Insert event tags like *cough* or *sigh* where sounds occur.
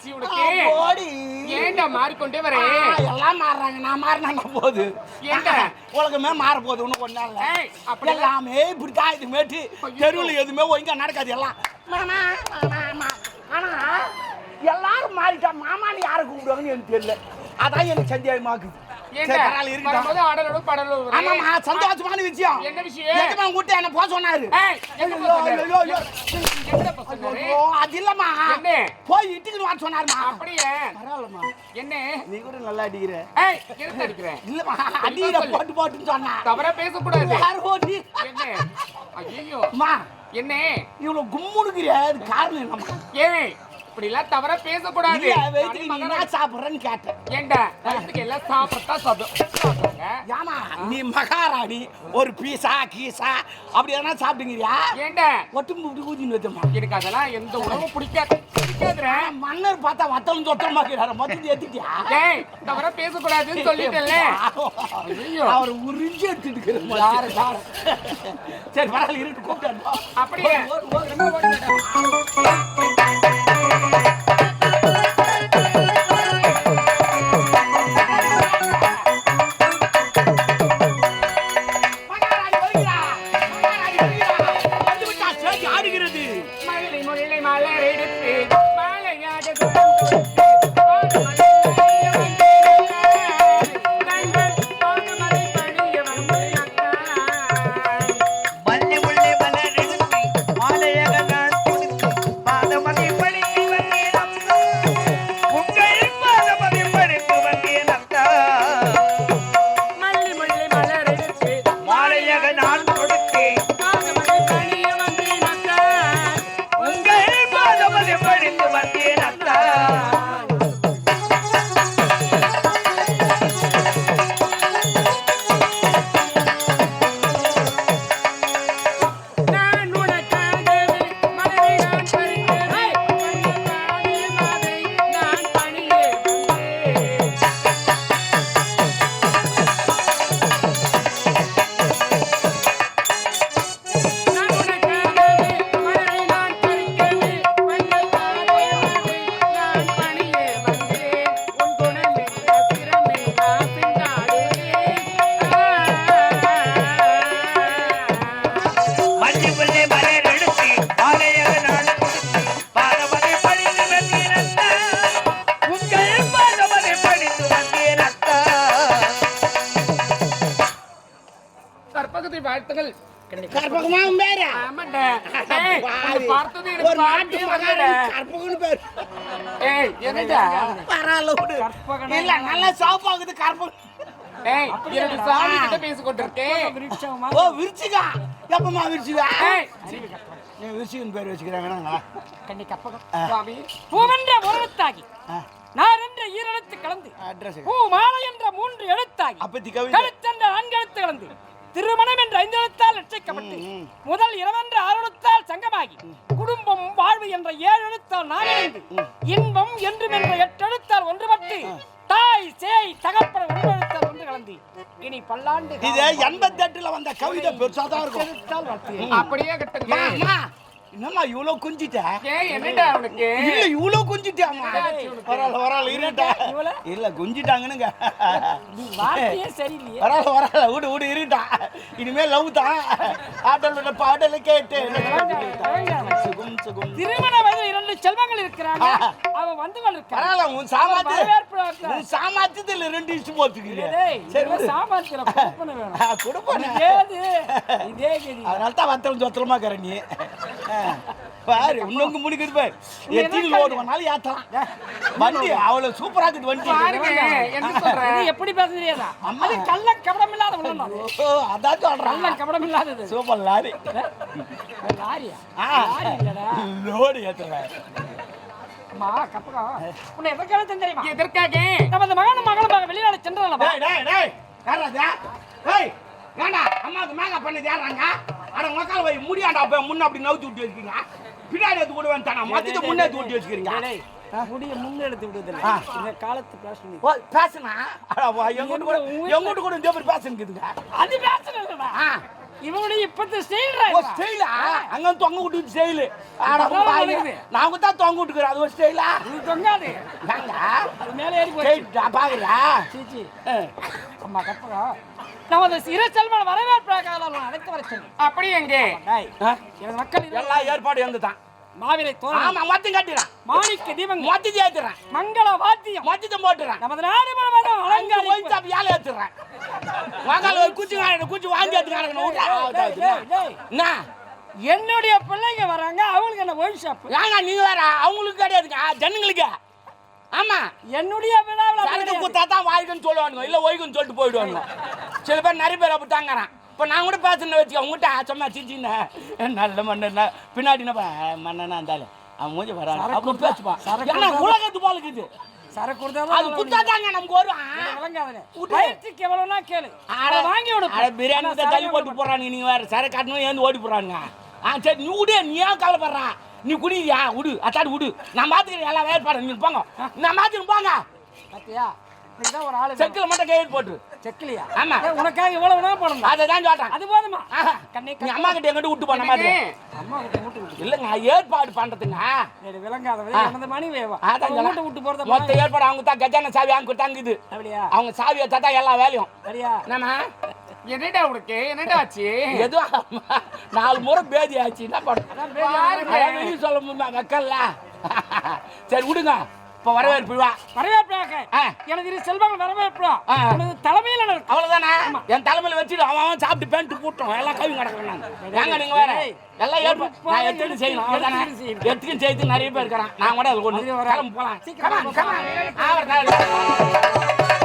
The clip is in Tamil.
ஆச்சு உனக்கு ஓடி ஏண்டா மாறிக்கொண்டே வரே? எல்லாம் மாறுறாங்க. நான் மாறினா போகுது ஏன்டா? *laughs* உலகமே மாற போகுது இன்னும் கொஞ்ச ஏய், அப்படி எல்லாமே இப்படித்தான் இது மேட்டு. தெருவில் எதுவுமே ஒழுங்கா நடக்காது எல்லாம். ஆனா எல்லாரும் மாறிட்டா மாமான்னு யாரை கூப்பிடுவாங்கன்னு எனக்கு தெரியல. அதான் எனக்கு சந்தேகமாக்குது. ஏண்டா சந்தோஷமான விஷயம். என்ன விஷயம்? என்ன போக சொன்னாரு? அது இல்லம்மா. என்ன? போய் இட்டுக்கு சொன்னாருமா. அப்படியே? பரவாயில்லம்மா. என்ன? நீ கூட நல்லா அடிக்கிற. ஏய் இல்லம்மா அடிக்கிற. போட்டு போட்டுன்னு சொன்னா. தவறா பேசக்கூடாது. யார் ஓட்டி என்ன? ஐயோ அம்மா என்ன? இவ்வளவு கும்முடுக்கிறிய அது காரணம் என்னம்மா? ஏய் இப்படி எல்லாம் தவறா பேசக்கூடாது. சாப்பிடுறேன்னு கேட்டேன். ஏண்டா? எல்லாம் சாப்பிட்டா சாப்பிடும் ஏமா நீ மகாராணி ஒரு பீஸா கீசா அப்படி எதனா சாப்பிடுங்கிறியா ஏண்டா? ஒட்டும் இப்படி ஊதின்னு வச்சம்மா. எனக்கு அதெல்லாம் எந்த உணவும் பிடிக்காது. பிடிக்காதுடா. மன்னர் பார்த்தா வத்தலும் தொட்டமா இருக்கிறாரு மொத்தத்தை ஏத்திட்டியா? ஏய் தவறா பேசக்கூடாதுன்னு சொல்லிட்டேன்ல. ஐயோ. அவர் உறிஞ்சி எடுத்துட்டு யாரு, யாரு? சரி பரவாயில்ல இருக்கு கூப்பிட்டு அப்படியே? மல்லை வாழ்த்துகள் கற்பகமா பேரா ஒரு நாட்டு பார்த்தே மகாராணி வரலடா. கற்பகம்னு பேர் ஏய், என்னடா? பரவாயில்ல விடு இல்ல நல்லா சாப்பாக்குது கற்பகம் ஏய், என்னோட சாமி கிட்ட பேசிக் கொண்டிருக்கேன். ஓ விரிச்சிகா எப்பமா விரிச்சிகா ஏய், நீ விரிச்சிகன் பேர் வச்சுக்கிறாங்கண்ணா சுவாமி, பூவென்ற உருவத்தாகி நார் என்ற ஈரெழுத்து கலந்து பூ மாலை என்ற மூன்று எழுத்தாகி அப்பத்தி கவிதை கழுத்தென்ற நான்கு எழுத்து கலந்து திருமணம் என்ற ஐந்து எழுத்தால் லட்சிக்கப்பட்டு முதல் இரவென்ற எழுத்தால் சங்கமாகி. குடும்பம் வாழ்வு என்ற ஏழு எழுத்தால் நான்கு இன்பம் என்றும் என்ற எட்டு எழுத்தால் ஒன்றுபட்டு. தாய் சேய் தகப்பன ஒன்று எழுத்தால் ஒன்று கலந்து. இனி பல்லாண்டு இது எண்பத்தி எட்டுல வந்த கவிதை பெருசா தான் இருக்கும். அப்படியே கட்டுங்க. என்னம்மா இவ்வளோ குஞ்சிட்ட? என்னடா உனக்கு? இல்ல இவ்வளோ குஞ்சிட்டாமா பரவாயில்ல பரவாயில்ல இருட்டா? இல்ல குஞ்சிட்டாங்கன்னுங்க நீ வார்த்தையே சரியில்லையே. பரவாயில்ல பரவாயில்ல விடு விடு இருட்டா. இனிமே லவ் தான். ஆட்டோட பாடல கேட்டு சுகும் சுகும். திருமண வயதில் இரண்டு செல்வங்கள் இருக்கிறாங்க. அவன் வந்து கொண்டிருக்கான் பரவாயில்ல உன் சாமாத்து. உன் சாமாத்தியத்துல ரெண்டு இஷ்டம் போத்துக்கிறீங்க சரி. சாமான்களை கொடுப்பன வேணும். கொடுப்பேன். இதேது, இதே கதி. அதனால தான் வத்தலும் சொத்தலமா ஆ, பாரு இன்னொங்க முடிக்குது பாரு. எத்தனை லோடு வேணாலும் ஏத்தலாம் வண்டி அவ்வளவு சூப்பரா இருக்குது வண்டி. பாருங்க என்ன சொல்ற? இது எப்படி பேச தெரியாதா அது கள்ள கபடம் இல்லாத அது. ஓ, அதான் சொல்றான் கள்ள கபடம் இல்லாதது சூப்பர் லாரி லாரியா? லாரி இல்லடா. லோடு ஏத்துறேன் அம்மா கப்பகம். உன்னை எதற்காக தெரியுமா? எதற்காக? நமது மகனும் மகளும் வெளிநாடு சென்றாலவா டேய் டேய் டேய். யாராதா டேய் ஏண்டா அம்மாவுக்கு மேக்கப் பண்ணி தேடுறாங்க. அட மக்கால் போய் முடியாண்டா போய் முன்ன அப்படி நவுத்தி விட்டு வச்சுக்கீங்க பின்னாடி எடுத்து கூட வேண்டாம் மொத்தத்தை முன்னே எடுத்து விட்டு வச்சுக்கிறீங்க. முடிய முன்னெடுத்து விடுதல் ஆ. இந்த காலத்து பேசணும் ஓ வா எங்கிட்ட கூட எங்கிட்ட கூட இந்த மாதிரி பேசுனுக்குதுங்க அது பேசணும்டா ஆ. இவனுடைய இப்பத்து ஓ ஸ்டைல் அங்க தொங்க விட்டு ஸ்டைலு அதான் பாய். நான் கூட தான் தொங்க விட்டுக்கிறேன். அது ஒரு ஸ்டைலா இது தொங்காது. நாங்க அது மேலே ஏறி போச்சு. கேட்டா பாக்குறா சீச்சி. அம்மா கப்பகம் நமது இரு செல்வன் வரவேற்பாக அழைத்து வர சொன்னேன் அப்படி எங்க? மக்கள் எல்லா ஏற்பாடு வந்து தான் மாவிலை தோரணம் ஆமா மொத்தம் கட்டிடுறேன். மாணிக்க தீபங்கள். மொத்தத்தை ஏத்துறேன். மங்கள வாத்தியம். மொத்தத்தை போட்டுறேன். நமது நாடு அங்க அலங்கரிப்பு. போய் அப்படி ஏழை ஏத்துறேன். வாங்கால ஒரு குச்சி காரண குச்சி வாங்கி. என்ன? என்னுடைய பிள்ளைங்க வராங்க அவங்களுக்கு என்ன ஒயின் ஷாப் ஏங்க நீங்க வேற? அவங்களுக்கு கிடையாதுங்க. ஜனங்களுக்கு. ஆமா. என்னுடைய விழாவில். குத்தா தான் வாய்க்குன்னு சொல்லுவானுங்க. இல்ல ஒய்க்குன்னு சொல்லிட்டு போயிடுவானுங்க. சில பேர் நிறைய பேர் அப்படி தாங்கிறான். இப்போ நான் கூட பேசுன வச்சுக்க உங்ககிட்ட சும்மா சிச்சின்னு நல்ல மண்ணா பின்னாடி என்ன மண்ணனா இருந்தாலும் அவன் மூஞ்சி வரான் குத்தா- பேசுவான் ஏன்னா உலகத்து போல இருக்குது சரக்கு கொடுத்தா அது குத்தா தாங்க நமக்கு வருவான் விளங்காதனே விடு. வயிற்றுக்கு எவ்வளவுனா கேளு. அட வாங்கி விடு. அட பிரியாணி தள்ளி போட்டு போறானுங்க நீங்க வேற சரக்கு காட்டணும் ஏந்து ஓடி போறானுங்க ஆ சரி நீ விடு. நீ ஏன் கவலைப்படுறா? நீ குடியா விடு. அத்தாடி விடு. நான் மாத்துக்கிறேன் எல்லாம் வேறுபாடு. நீங்க போங்க. நான் மாத்தின்னு போங்க. பாத்தியா? இதுதான் ஒரு ஆளு. செக்கில் மட்டும் கையில் போட்டு. செக்கிலியா? ஆமா. உனக்காக இவ்வளவு உணவு போடணும்? அதை தான் சொல்றேன் அது போதுமா. கண்ணை நீ அம்மா கிட்ட எங்கிட்ட விட்டு போன மாதிரி. அம்மா கிட்ட விட்டு. இல்லைங்க ஏற்பாடு பண்றதுங்க. விளங்காதவ ஆ. எனது மணி வேவா. அதான் அவன் மூட்டை விட்டு போறத மொத்த ஏற்பாடு அவங்க தான் கஜான சாவி அவங்க தாங்குது அப்படியா? அவங்க சாவியை தட்டா எல்லா வேலையும். சரியா என்னம்மா? என்னடா உனக்கு? என்னடா ஆச்சு? எதுவும் நாலு முறை பேதி ஆச்சு. என்ன பண்ணுறேன் சொல்ல முடியுமா வைக்கல சரி விடுங்க. இப்போ வரவேற்பு வா வரவேற்பாக. எனது இரு செல்வங்கள் வரவேற்பா. எனது தலைமையில் அவ்வளவுதானே? என் தலைமையில வச்சுட்டு அவன் அவன் சாப்பிட்டு பேண்ட் போட்டோம் எல்லாம் கவி கிடக்குறாங்க ஏங்க நீங்க வேற. எல்லாம் ஏற்பா நான் எடுத்துட்டு செய்யணும். அவ்வளவுதானே. எடுத்துக்கும் செய்து நிறைய பேர் இருக்கிறான். நான் கூட அது அதுல கிளம்பு போலாம். சீக்கிரம்